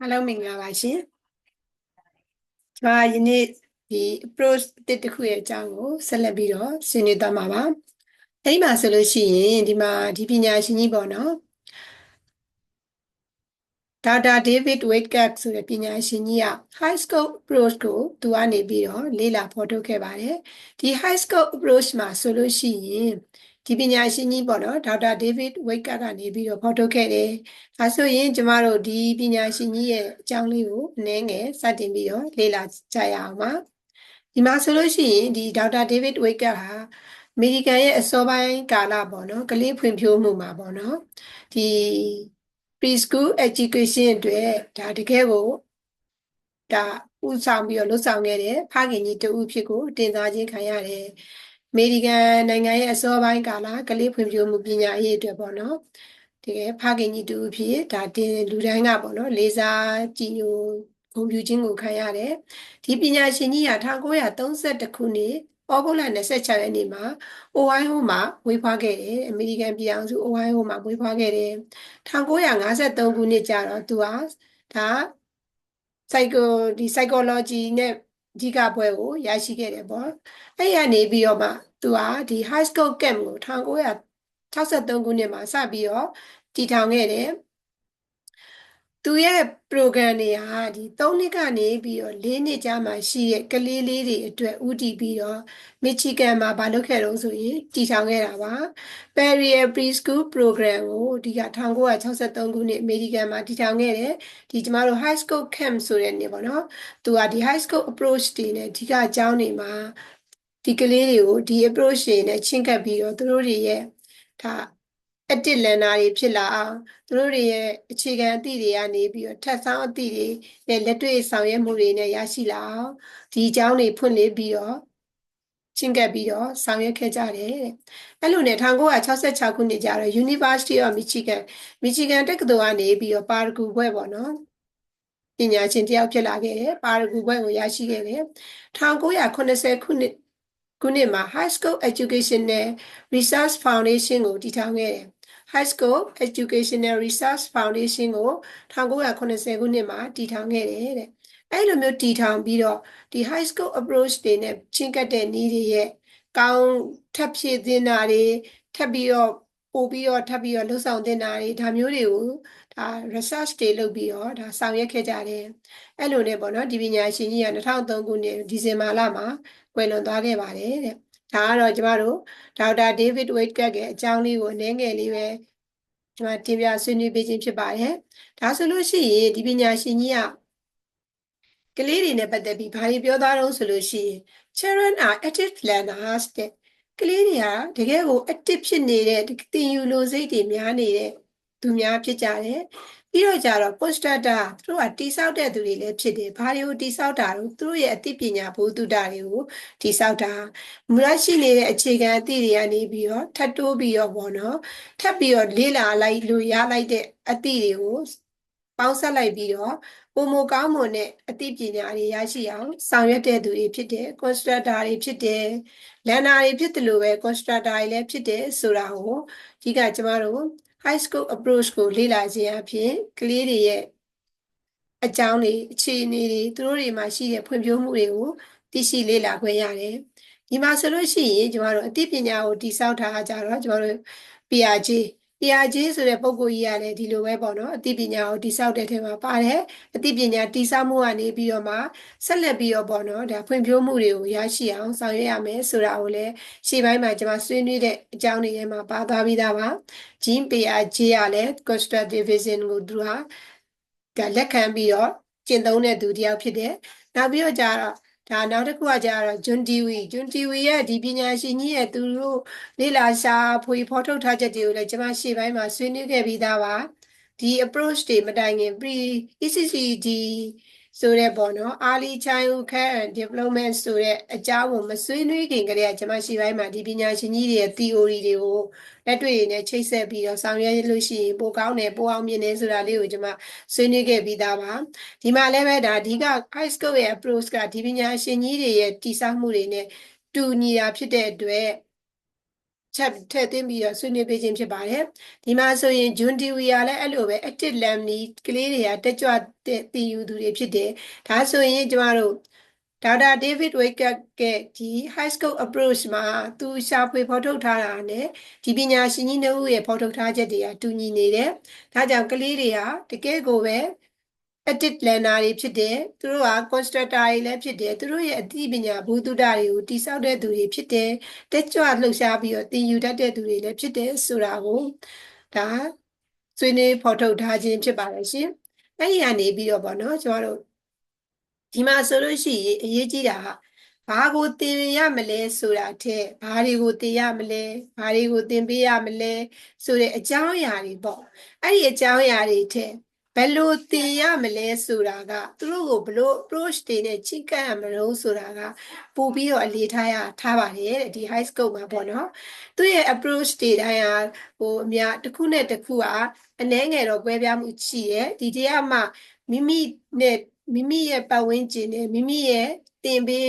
အားလုံးမင်္ဂလာပါရှင်ကျွန်မယနေ့ဒီ approach တစ်တစ်ခုရဲ့အကြောင်းကိုဆက်လက်ပြီးတော့ဆွေးနွေးသွားမှာပါအဲ့ဒီမှာဆိုလို့ရှိရင်ဒီမှာဒီပညာရှင်ကြီးပေါ့နော်ဒေါက်တာဒေးဗစ်ဝိတ်ကပ်ဆိုတဲ့ပညာရှင်ကြီးက high scope approach ကိုသူကနေပြီးတော့လေ့လာဖော်ထုတ်ခဲ့ပါတယ်ဒီ high scope approach မှာဆိုလို့ရှိရင် ဒီပညာရှင်ကြီးပေါ့နော်ဒေါက်တာဒေးဗစ်ဝိတ်ကပ်ကနေပြီးတော့ဖော်ထုတ်ခဲ့တယ်ဒါဆိုရင်ကျမတို့ဒီပညာရှင်ကြီးရဲ့အကြောင်းလေးကိုအနည်းငယ်စတင်ပြီးတော့လေ့လာကြရအောင်ပါဒီမှာဆိုလို့ရှိရင်ဒီဒေါက်တာဒေးဗစ်ဝိတ်ကပ်ဟာအမေရိကန်ရဲ့အစောပိုင်းကာလပေါ့နော်ကလေးဖွံ့ဖြိုးမှုမှာပေါ့နော်ဒီ preschool education အတွက်ဒါတကယ်ကိုဒါဥဆောင်ပြီးတော့လှုပ်ဆောင်ခဲ့တဲ့ဖခင်ကြီးတဦးဖြစ်ကိုတင်စားခြင်းခံရတယ် အမေရိကန်နိုင်ငံရဲ့အစောပိုင်းကာလကလေးဖွံ့ဖြိုးမှုပညာရေးအတွက်ပေါ့နော်တကယ်ဖခင်ကြီးတူဖြစ်ဒါတင်လူတိုင်းကပေါ့နော်လေးစားကြည်ညိုဂုဏ်ပြုခြင်းကိုခံရတယ်ဒီပညာရှင်ကြီးက1932ခုနှစ်ဩဂုတ်လ26ရက်နေ့မှာအိုဟိုင်းဟိုမှာမွေးဖွားခဲ့တယ်အမေရိကန်ပြည်အောင်စုအိုဟိုင်းဟိုမှာမွေးဖွားခဲ့တယ်1953ခုနှစ်ကျတော့သူဟာဒါ psycho ဒီ psychology နဲ့ အဓိကဘွဲကိုရရှိခဲ့တယ်ပေါ့အဲ့ရနေပြီးတော့မှသူဟာဒီ high school camp ကို1963ခုနှစ်မှာစပြီးတော့တည်ထောင်ခဲ့တယ် သူရဲ့ program တွေဟာဒီ3နှစ်ကနေပြီးတော့4နှစ်ကြာမှရှိတဲ့ကလေးလေးတွေအတွက်ဥတည်ပြီးတော့မီချီဂန်မှာမလုပ်ခဲ့တော့ဆိုရင်တည်ထောင်ခဲ့တာပါ Perrier Preschool Program ကိုဒီက1963ခုနှစ်အမေရိကန်မှာတည်ထောင်ခဲ့တယ်ဒီကျမတို့ high school camp ဆိုတဲ့နေပေါ့နော်သူကဒီ high school approach တွေနဲ့အဓိကအကြောင်းတွေမှာဒီကလေးတွေကိုဒီ approach တွေနဲ့ချင်းကပ်ပြီးတော့သူတို့တွေရဲ့ဒါ active learner တွေဖြစ်လာအောင်သူတို့တွေရဲ့အခြေခံအသည့်တွေကနေပြီးတော့ထပ်ဆောင်းအသည့်တွေနဲ့လက်တွေ့ဆောင်ရွက်မှုတွေနဲ့ရရှိလာအောင်ဒီအကြောင်းတွေဖွင့်လှစ်ပြီးတော့ချင်းကပ်ပြီးတော့ဆောင်ရွက်ခဲ့ကြတယ်တဲ့အဲ့လိုနဲ့1966ခုနှစ်ကျတော့ University of Michigan Michigan တက္ကသိုလ်ကနေပြီးတော့ပါရဂူဘွဲ့ပေါ့နော်ပညာရှင်တယောက်ဖြစ်လာခဲ့တယ်ပါရဂူဘွဲ့ကိုရရှိခဲ့တယ်1980ခုနှစ်ခုနှစ်မှာ High School Educational Research Foundation ကိုတည်ထောင်ခဲ့တယ် High School Educational Research Foundation ကို1980ခုနှစ်မှာတည်ထောင်ခဲ့တယ်တဲ့အဲ့လိုမျိုးတည်ထောင်ပြီးတော့ဒီ high school approach တွေနဲ့ချင်းကပ်တဲ့နည်းတွေရဲ့ကောင်းထပ်ဖြည့်သင်တာတွေထပ်ပြီးတော့ပို့ပြီးတော့ထပ်ပြီးတော့လှုပ်ဆောင်သင်တာတွေဒါမျိုးတွေကိုဒါ research တွေလုပ်ပြီးတော့ဒါဆောင်ရွက်ခဲ့ကြတယ်အဲ့လိုနဲ့ပေါ့နော်ဒီပညာရှင်ကြီးက2003ခုနှစ်ဒီဇင်ဘာလမှာကွယ်လွန်သွားခဲ့ပါတယ်တဲ့ ဒါကတော့ကျမတို့ဒေါက်တာဒေးဗစ်ဝိတ်ကတ်ရဲ့အကြောင်းလေးကိုအနည်းငယ်လေးပဲကျွန်မတင်ပြဆွေးနွေးပေးခြင်းဖြစ်ပါတယ်ဒါဆိုလို့ရှိရင်ဒီပညာရှင်ကြီးကကလေးတွေနဲ့ပတ်သက်ပြီးဘာတွေပြောသားတော့ဆိုလို့ရှိရင် children are active learners တဲ့ကလေးတွေဟာတကယ်ကို active ဖြစ်နေတဲ့သင်ယူလိုစိတ်တွေများနေတဲ့ သူများဖြစ်ကြတယ်ပြီးတော့ကြတော့ postdata သူတို့ကတိဆောက်တဲ့သူတွေလည်းဖြစ်တယ်ဘာတွေကိုတိဆောက်တာလို့သူတို့ရဲ့အသိပညာဘုသူတာတွေကိုတိဆောက်တာမူလရှိနေတဲ့အခြေခံအသိတွေကနေပြီးတော့ထပ်တိုးပြီးတော့ပေါ့နော်ထပ်ပြီးတော့လေ့လာလိုက်လို့ရလိုက်တဲ့အသိတွေကိုပေါင်းဆက်လိုက်ပြီးတော့ပုံမကောင်းမွန်တဲ့အသိပညာတွေရရှိအောင်ဆောင်ရွက်တဲ့သူတွေဖြစ်တယ် constructor တွေဖြစ်တယ် learner တွေဖြစ်တယ်လို့ပဲ constructor တွေလည်းဖြစ်တယ်ဆိုတာကိုဒီကကျမတို့ high school approach ကိုလေ့လာခြင်းအပြင်ကလေးတွေရဲ့အကြောင်းတွေအခြေအနေတွေသူတို့တွေမှာရှိတဲ့ဖွံ့ဖြိုးမှုတွေကိုသိရှိလေ့လာခွင့်ရတယ်ဒီမှာဆိုလို့ရှိရင်ကျမတို့အသိပညာကိုတိစောက်ထားကြတော့ကျမတို့ PRG PRG ဆိုတဲ့ပုံကိုကြီးကလည်းဒီလိုပဲပေါ့နော်အသိပညာကိုတိစောက်တဲ့ထဲမှာပါတယ်အသိပညာတိစောက်မှုကနေပြီးတော့မှဆက်လက်ပြီးတော့ပေါ့နော်ဒါဖွံ့ဖြိုးမှုတွေကိုရရှိအောင်ဆောင်ရွက်ရမယ်ဆိုတာကိုလည်းရှေ့ပိုင်းမှာကျွန်မဆွေးနွေးတဲ့အကြောင်းတွေထဲမှာပါသွားပြီးသားပါ Gene PRG ကလည်း constructive vision ကိုသူကဒါလက်ခံပြီးတော့ကျင့်သုံးတဲ့သူတယောက်ဖြစ်တယ်နောက်ပြီးတော့ကြတော့ ဒါနောက်တစ်ခုကကြတော့ဂျွန်တီဝီဂျွန်တီဝီရဲ့ဒီပညာရှင်ကြီးရဲ့သူတို့လေ့လာရှာဖွေဖော်ထုတ်ထားချက်တွေကိုလည်းကျွန်မရှေ့ပိုင်းမှာဆွေးနွေးခဲ့ပြီးသားပါဒီ approach တွေမတိုင်ခင် pre ECCD ဆိုတဲ့ပေါ့နော် early childhood care and development ဆိုတဲ့အကြောင်းကိုမဆွေးနွေးခင်ကတည်းကကျွန်မရှိပိုင်းမှာဒီပညာရှင်ကြီးတွေရဲ့ theory တွေကိုလက်တွေ့နဲ့ချိတ်ဆက်ပြီးတော့ဆောင်ရွက်လို့ရှိရင်ပိုကောင်းတယ်ပိုအောင်မြင်တယ်ဆိုတာလေးကိုကျွန်မဆွေးနွေးခဲ့ပြီးသားပါဒီမှာလည်းပဲဒါအဓိက high school ရဲ့ approach ကဒီပညာရှင်ကြီးတွေရဲ့တည်ဆောက်မှုတွေနဲ့တူညီတာဖြစ်တဲ့အတွက် ချက်ထည့်သွင်းပြီးတော့ဆွေးနွေးပေးခြင်းဖြစ်ပါတယ်ဒီမှာဆိုရင် June Dewey ကလည်းအဲ့လိုပဲ active lamni ကလေးတွေကတက်ကြွတဲ့တည်ယူသူတွေဖြစ်တယ်ဒါဆိုရင်ကျမတို့ဒေါက်တာဒေးဗစ်ဝိတ်ကတ်ကဒီ high school approach မှာသူရှာဖွေဖော်ထုတ်ထားတာနဲ့ဒီပညာရှင်ကြီးနှစ်ဦးရဲ့ဖော်ထုတ်ထားချက်တွေကတူညီနေတယ်ဒါကြောင့်ကလေးတွေဟာတကယ်ကိုပဲ edit learner တွေဖြစ်တယ်သူတို့က constructor တွေလည်းဖြစ်တယ်သူတို့ရဲ့အသိပညာဘူတုဒတွေကိုတိစောက်တဲ့သူတွေဖြစ်တယ်တက်ကြွလှုပ်ရှားပြီးတော့သင်ယူတတ်တဲ့သူတွေလည်းဖြစ်တယ်ဆိုတာကိုဒါဆွေးနွေးဖော်ထုတ်ထားခြင်းဖြစ်ပါတယ်ရှင်အဲ့ဒီကနေပြီးတော့ပေါ့နော်ကျွန်တော်တို့ဒီမှာဆိုလို့ရှိရင်အရေးကြီးတာကဘာကိုသင်ရမလဲဆိုတာထက်ဘာတွေကိုသင်ရမလဲဘာတွေကိုသင်ပေးရမလဲဆိုတဲ့အကြောင်းအရာတွေပေါ့အဲ့ဒီအကြောင်းအရာတွေထက် ဘယ်လိုသင်ရမလဲဆိုတာကသူတို့ကိုဘယ်လို approach တွေနဲ့ချိကပ်ရမလို့ဆိုတာကပို့ပြီးတော့အလေးထားရထားပါတယ်တဲ့ဒီ high school မှာပေါ့နော်သူရဲ့ approach တွေတိုင်းဟာဟိုအများတစ်ခုနဲ့တစ်ခုကအနည်းငယ်တော့ကွဲပြားမှုရှိရဲ့ဒီတရားမှမိမိနဲ့မိမိရဲ့ပတ်ဝန်းကျင်နဲ့မိမိရဲ့ တင်ပေး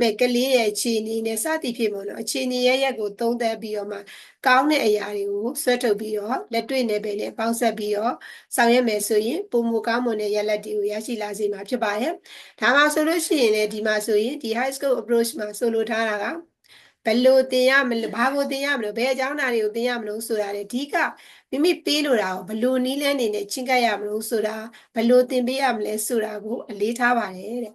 မဲ့ကလေးရဲ့အခြေအနေနဲ့စသည်ဖြစ်မို့လို့အခြေအနေရဲ့ရက်ကိုသုံးသပ်ပြီးတော့မှကောင်းတဲ့အရာတွေကိုဆွဲထုတ်ပြီးတော့လက်တွေ့နယ်ပယ်နဲ့ပေါင်းဆက်ပြီးတော့ဆောင်ရွက်မယ်ဆိုရင်ပုံမကောင်းမွန်တဲ့ရက်လက်တွေကိုရရှိလာစေမှာဖြစ်ပါတယ်။ဒါမှဆိုလို့ရှိရင်လည်းဒီမှာဆိုရင်ဒီ high school approach မှာဆိုလိုထားတာကဘယ်လိုသင်ရမလဲဘာကိုသင်ရမလို့ဘယ်အကြောင်းအရာတွေကိုသင်ရမလို့ဆိုတာလေအဓိကမိမိပေးလို့တာကိုဘယ်လိုနည်းလမ်းနေနဲ့ချင်းကပ်ရမလို့ဆိုတာဘယ်လိုသင်ပေးရမလဲဆိုတာကိုအလေးထားပါတယ်တဲ့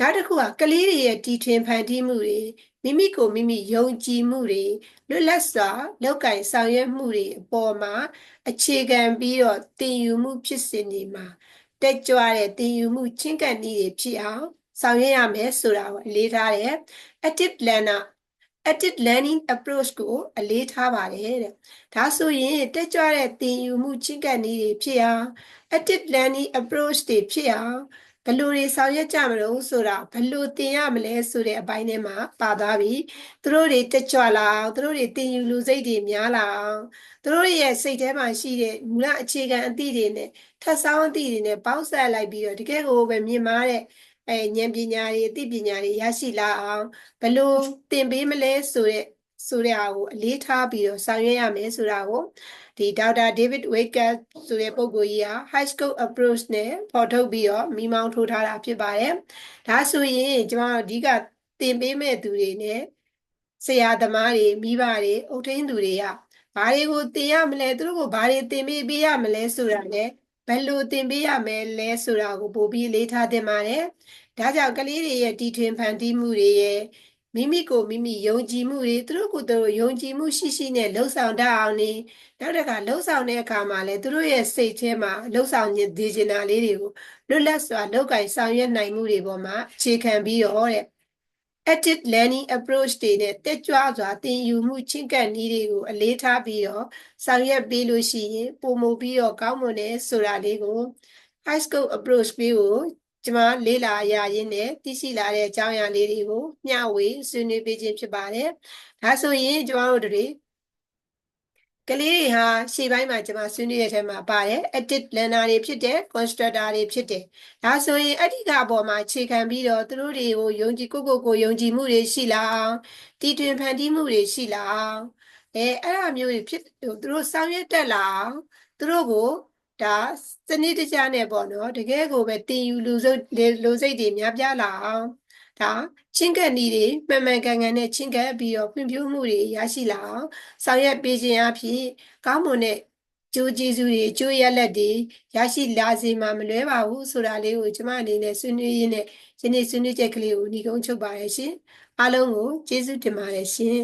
နောက်တစ်ခုကကလေးတွေရဲ့တီထွင်ဖန်တီးမှုတွေမိမိကိုမိမိယုံကြည်မှုတွေလွတ်လပ်စွာလောက်ကင်ဆောင်ရွက်မှုတွေအပေါ်မှာအခြေခံပြီးတော့သင်ယူမှုဖြစ်စဉ်တွေမှာတက်ကြွတဲ့သင်ယူမှုချင်းကပ်နည်းတွေဖြစ်အောင်ဆောင်ရွက်ရမယ်ဆိုတာကိုအလေးထားတယ် active learner active learning approach ကိုအလေးထားပါတယ်တဲ့ဒါဆိုရင်တက်ကြွတဲ့သင်ယူမှုချင်းကပ်နည်းတွေဖြစ်အောင် active learning approach တွေဖြစ်အောင် ဘယ်လိုတွေဆောင်ရွက်ကြမလို့ဆိုတာဘယ်လိုသင်ရမလဲဆိုတဲ့အပိုင်းထဲမှာပါသွားပြီသူတို့တွေတက်ကြွလာအောင်သူတို့တွေသင်ယူလူစိတ်တွေများလာအောင်သူတို့ရဲ့စိတ်ထဲမှာရှိတဲ့မူလအခြေခံအသည့်တွေနဲ့ထပ်ဆောင်းအသည့်တွေနဲ့ပေါင်းစပ်လိုက်ပြီးတော့တကယ်ကိုပဲမြင်မာတဲ့အဲဉာဏ်ပညာတွေအသိပညာတွေရရှိလာအောင်ဘယ်လိုသင်ပေးမလဲဆိုတဲ့ ဆိုတဲ့အားကိုအလေးထားပြီးတော့ဆောင်ရွက်ရမယ်ဆိုတာကိုဒီဒေါက်တာဒေးဗစ်ဝေကတ်ဆိုတဲ့ပုဂ္ဂိုလ်ကြီးဟာ high school approach နဲ့ပေါ်ထုတ်ပြီးတော့မိမောင်းထိုးထားတာဖြစ်ပါတယ်။ဒါဆိုရင်ကျွန်တော်အဓိကသင်ပေးမဲ့သူတွေနဲ့ဆရာသမားတွေမိဘတွေအုပ်ထိန်းသူတွေကဘာတွေကိုသင်ရမလဲသူတို့ကိုဘာတွေသင်ပေးပေးရမလဲဆိုတာနဲ့ဘယ်လိုသင်ပေးရမယ်လဲဆိုတာကိုပို့ပြီးလေးထားသင့်ပါတယ်။ဒါကြောင့်ကလေးတွေရဲ့တီထွင်ဖန်တီးမှုတွေရဲ့ မိမိကိုမိမိယုံကြည်မှုတွေသူတို့ကိုယ်သူတို့ယုံကြည်မှုရှိရှိနဲ့လှုပ်ဆောင်တတ်အောင်နေနောက်တစ်ခါလှုပ်ဆောင်တဲ့အခါမှာလည်းသူတို့ရဲ့စိတ်ထဲမှာလှုပ်ဆောင်နေသေးချင်တာလေးတွေကိုလွတ်လပ်စွာလောက်ကင်ဆောင်ရွက်နိုင်မှုတွေပေါ်မှာအခြေခံပြီးတော့တဲ့ active learning approach တွေနဲ့တက်ကြွစွာသင်ယူမှုချင်းကပ်နည်းတွေကိုအလေးထားပြီးတော့ဆောင်ရွက်ပေးလို့ရှိရင်ပုံမပြီးတော့ကောင်းမွန်တယ်ဆိုတာလေးကို high school approach ပြီးကို ကျမလေးလာရရင်းနဲ့သိရှိလာတဲ့အကြောင်းအရာလေးတွေကိုမျှဝေဆွေးနွေးပေးခြင်းဖြစ်ပါတယ်။ဒါဆိုရင်ကျမတို့တွေကလေးတွေဟာရှေ့ပိုင်းမှာကျမဆွေးနွေးတဲ့ထဲမှာပါတယ် active learner တွေဖြစ်တယ် constructor တွေဖြစ်တယ်ဒါဆိုရင်အဓိကအပေါ်မှာအခြေခံပြီးတော့သူတို့တွေကိုယုံကြည်ကိုကိုကိုယုံကြည်မှုတွေရှိလာအောင်တည်တွင်ဖန်တီးမှုတွေရှိလာအောင်အဲအဲ့အမျိုးတွေဖြစ်သူတို့ဆောင်ရွက်တက်လာအောင်သူတို့ကို ဒါစနစ်တကျနဲ့ပေါ့နော်တကယ်ကိုပဲတင်ယူလူစိတ်လူစိတ်တွေများပြားလာအောင်ဒါချင်းကပ်နည်းတွေမှန်မှန်ကန်ကန်နဲ့ချင်းကပ်ပြီးတော့ဖွံ့ဖြိုးမှုတွေရရှိလာအောင်ဆောင်ရွက်ပေးခြင်းအဖြစ်ကောင်းမွန်တဲ့ကျိုးကျေးဇူးတွေကျိုးရလက်တွေရရှိလာစေမှာမလွဲပါဘူးဆိုတာလေးကိုကျမအနေနဲ့ဆွေးနွေးရင်းနဲ့ယနေ့ဆွေးနွေးချက်ကလေးကိုညီကုန်းချုပ်ပါရရှင်အားလုံးကိုကျေးဇူးတင်ပါတယ်ရှင်